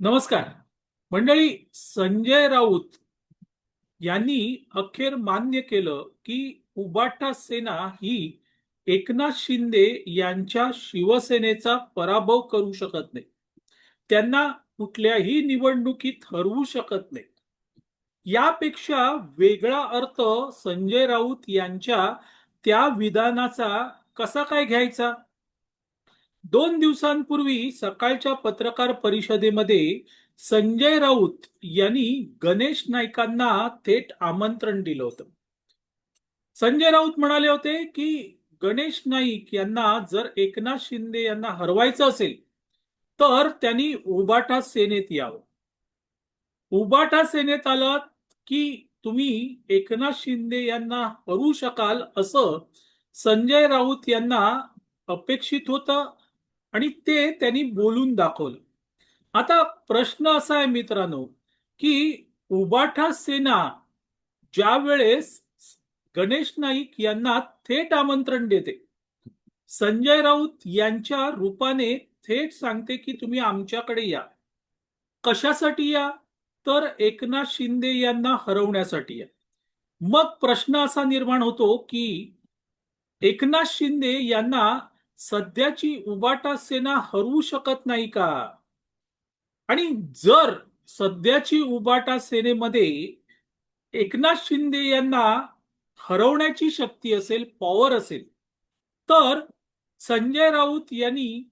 नमस्कार. मंडळी संजय राऊत यांनी अखेर मान्य केलं की उबाटा सेना ही एकनाथ शिंदे यांच्या शिवसेनेचा पराभव करू शकत नाही. त्यांना कुठल्याही निवडणुकीत हरवू शकत नाही. यापेक्षा वेगळा अर्थ संजय राऊत यांच्या त्या विधानाचा कसा काय घ्यायचा? दोन दिवसांपूर्वी सकाळच्या पत्रकार परिषदेमध्ये संजय राऊत यांनी गणेश नाईकांना थेट आमंत्रण दिलं होतं. संजय राऊत म्हणाले होते की गणेश नाईक यांना जर एकनाथ शिंदे यांना हरवायचं असेल तर त्यांनी उबाटा सेनेत यावं. उबाटा सेनेत आलात की तुम्ही एकनाथ शिंदे यांना हरू शकाल असं संजय राऊत यांना अपेक्षित होतं. आणि ते त्यांनी बोलून दाखवलं. आता प्रश्न असा आहे मित्रांनो की उबाठा सेना ज्या वेळेस गणेश नाईक यांना थेट आमंत्रण देते संजय राऊत यांच्या रूपाने थेट सांगते की तुम्ही आमच्याकडे या. कशासाठी या? तर एकनाथ शिंदे यांना हरवण्यासाठी या. मग प्रश्न असा निर्माण होतो की एकनाथ शिंदे यांना सध्याची उबाटा सेना हरवू शकत नाही का? आणि जर सध्याची उबाटा सेनेमध्ये एकनाथ शिंदे यांना हरवण्याची शक्ती असेल पॉवर असेल तर संजय राऊत यांनी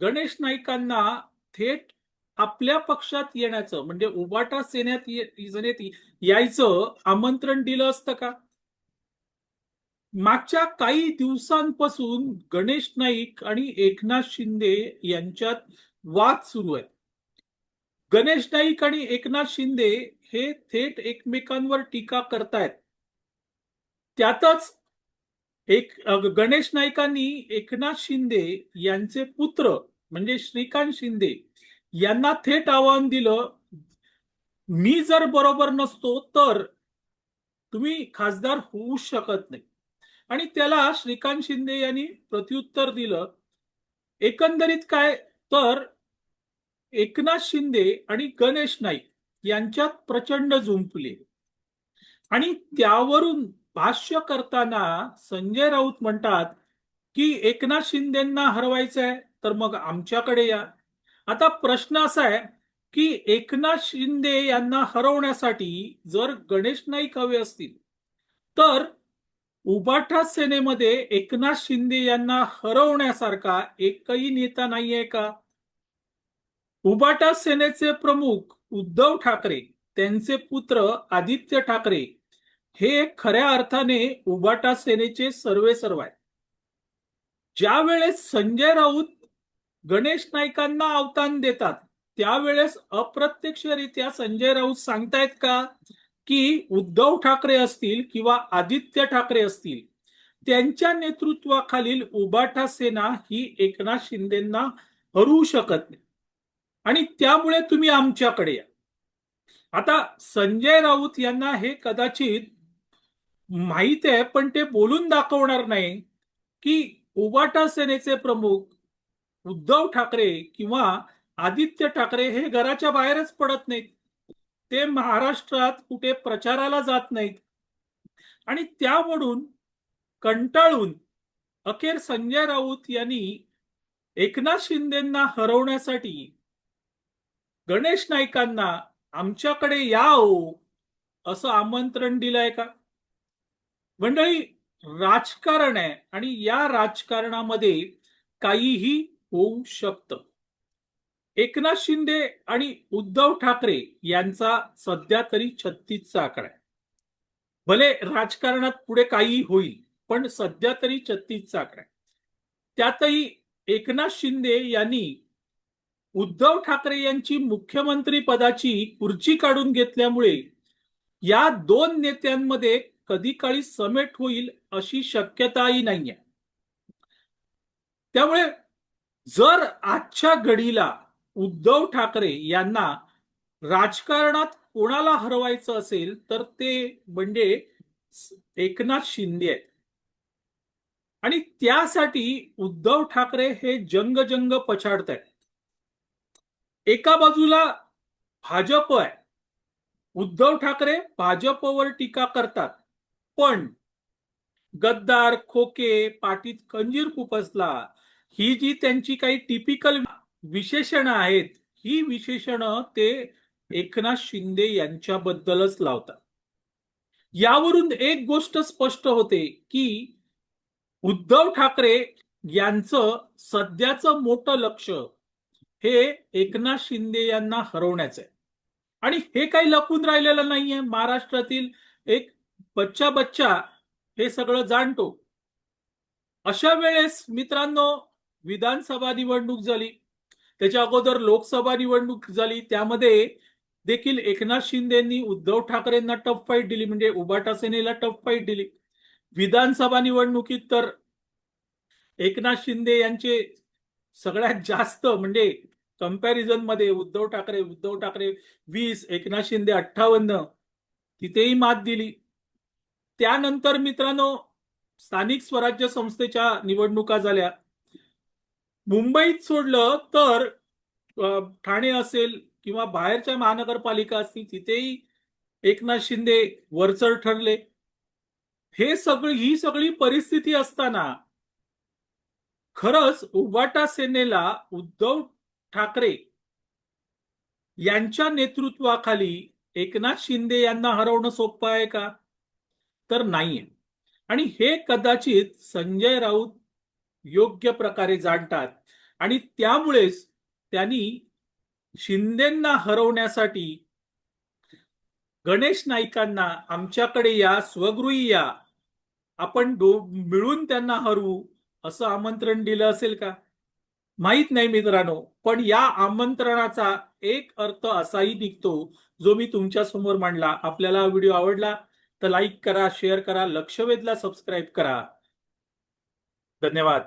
गणेश नाईकांना थेट आपल्या पक्षात येण्याचं म्हणजे उबाटा सेनेत यायचं आमंत्रण दिलं असतं का? मागच्या काही दिवसांपासून गणेश नाईक आणि एकनाथ शिंदे यांच्यात वाद सुरू आहे. गणेश नाईक आणि एकनाथ शिंदे हे थेट एकमेकांवर टीका करतायत. त्यातच एक गणेश नाईकांनी एकनाथ शिंदे यांचे पुत्र म्हणजे श्रीकांत शिंदे यांना थेट आव्हान दिलं मी जर बरोबर नसतो तर तुम्ही खासदार होऊ शकत नाही. आणि त्याला श्रीकांत शिंदे यांनी प्रत्युत्तर दिलं. एकंदरीत काय? तर एकनाथ शिंदे आणि गणेश नाईक यांच्यात प्रचंड झुंपले आणि त्यावरून भाष्य करताना संजय राऊत म्हणतात की एकनाथ शिंदेना हरवायचं आहे तर मग आमच्याकडे या. आता प्रश्न असा आहे की एकनाथ शिंदे यांना हरवण्यासाठी जर गणेश नाईक हवे असतील तर उबाठा सेनेमध्ये एकनाथ शिंदे यांना हरवण्यासारखा एकही नेता नाहीये का? उबाटा सेनेचे प्रमुख उद्धव ठाकरे त्यांचे पुत्र आदित्य ठाकरे हे खऱ्या अर्थाने उबाटा सेनेचे सर्वे सर्व आहे ज्या वेळेस संजय राऊत गणेश नाईकांना अवतान देतात त्यावेळेस अप्रत्यक्षरित्या संजय राऊत सांगतायत का? की उद्धव ठाकरे असतील किंवा आदित्य ठाकरे असतील त्यांच्या नेतृत्वाखालील उबाठा सेना ही एकनाथ शिंदेना हरवू शकत नाही. आणि त्यामुळे तुम्ही आमच्याकडे या. आता संजय राऊत यांना हे कदाचित माहीत आहे पण ते बोलून दाखवणार नाही की उबाटा सेनेचे प्रमुख उद्धव ठाकरे किंवा आदित्य ठाकरे हे घराच्या बाहेरच पडत नाहीत. ते महाराष्ट्रात कुठे प्रचाराला जात नाहीत. आणि त्यावरून कंटाळून अखेर संजय राऊत यांनी एकनाथ शिंदेना हरवण्यासाठी गणेश नाईकांना आमच्याकडे याओ असं आमंत्रण दिलंय का? मंडळी राजकारण आहे आणि या राजकारणामध्ये काहीही होऊ शकतं. एकनाथ शिंदे आणि उद्धव ठाकरे यांचा सध्या तरी छत्तीसचा आकडा आहे. भले राजकारणात पुढे काही होईल पण सध्या तरी छत्तीसचा आकडा आहे. त्यातही एकनाथ शिंदे यांनी उद्धव ठाकरे यांची मुख्यमंत्री पदाची खुर्ची काढून घेतल्यामुळे या दोन नेत्यांमध्ये कधी काळी समेट होईल अशी शक्यताही नाहीये. त्यामुळे जर आजच्या घडीला उद्धव ठाकरे यांना राजकारणात कोणाला हरवायचं असेल तर ते म्हणजे एकनाथ शिंदे आहेत. आणि त्यासाठी उद्धव ठाकरे हे जंग जंग पछाडत आहेत. एका बाजूला भाजप आहे. उद्धव ठाकरे भाजपवर टीका करतात. पण गद्दार खोके पाटीत कंजीर खुपसला ही जी त्यांची काही टिपिकल विशेषणं आहेत. ही विशेषणं ते एकनाथ शिंदे यांच्याबद्दलच लावतात. यावरून एक गोष्ट स्पष्ट होते की उद्धव ठाकरे यांचं सध्याचं मोठं लक्ष हे एकनाथ शिंदे यांना हरवण्याचं आहे. आणि हे काही लपून राहिलेलं नाहीये. महाराष्ट्रातील एक बच्चा बच्चा हे सगळं जाणतो. अशा वेळेस मित्रांनो विधानसभा निवडणूक झाली. त्याच्या अगोदर लोकसभा निवडणूक झाली. त्यामध्ये देखील एकनाथ शिंदेनी उद्धव ठाकरेंना टफ फाईट दिली म्हणजे उबाटा सेनेला टफ फाईट दिली. विधानसभा निवडणुकीत तर एकनाथ शिंदे यांचे सगळ्यात जास्त म्हणजे कंपॅरिझनमध्ये उद्धव ठाकरे उद्धव ठाकरे वीस एकनाथ शिंदे अठ्ठावन्न तिथेही मात दिली. त्यानंतर मित्रांनो स्थानिक स्वराज्य संस्थेच्या निवडणुका झाल्या. मुंबईत सोडलं तर ठाणे असेल किंवा बाहेरच्या महानगरपालिका असतील तिथेही एकनाथ शिंदे वरचर ठरले. हे सगळी ही सगळी परिस्थिती असताना खरंच उबाटा सेनेला उद्धव ठाकरे यांच्या नेतृत्वाखाली एकनाथ शिंदे यांना हरवणं सोपं आहे का? तर नाहीये. आणि हे कदाचित संजय राऊत योग्य प्रकारे जाणतात. आणि त्यामुळेच त्यांनी शिंदेंना हरवण्यासाठी गणेश नाईकांना आमच्याकडे या स्वगृही या आपण मिळून त्यांना हरवू असं आमंत्रण दिलं असेल का? माहीत नाही मित्रांनो पण या आमंत्रणाचा एक अर्थ असाही निघतो जो मी तुमच्यासमोर मांडला. आपल्याला हा व्हिडिओ आवडला तर लाईक करा शेअर करा लक्ष वेधला सबस्क्राईब करा. धन्यवाद.